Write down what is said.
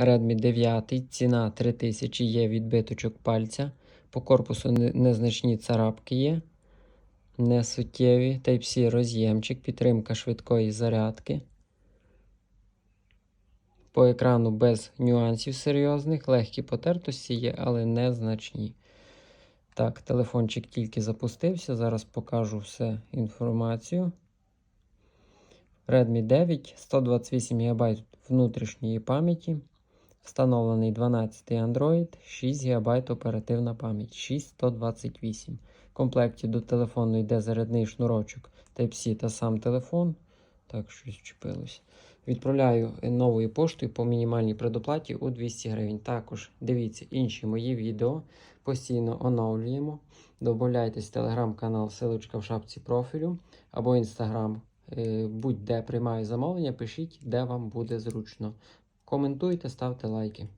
Redmi 9, ціна 3000 є відбиточок пальця. По корпусу незначні царапки є. Не суттєві. Type-C роз'ємчик, підтримка швидкої зарядки. По екрану без нюансів серйозних, легкі потертості є, але незначні. Так, телефончик тільки запустився. Зараз покажу все інформацію. Redmi 9, 128 ГБ внутрішньої пам'яті. Встановлений 12 Android, 6 ГБ оперативна пам'ять, 6128. В комплекті до телефону йде зарядний шнурочок Type-C та сам телефон. Так, щось вчепилося. Відправляю новою поштою по мінімальній предоплаті у 200 гривень. Також дивіться інші мої відео. Постійно оновлюємо. Добавляйтесь в телеграм-канал, силочка в шапці профілю або інстаграм. Е, Будь-де приймаю замовлення, пишіть, де вам буде зручно. Коментуйте, ставте лайки.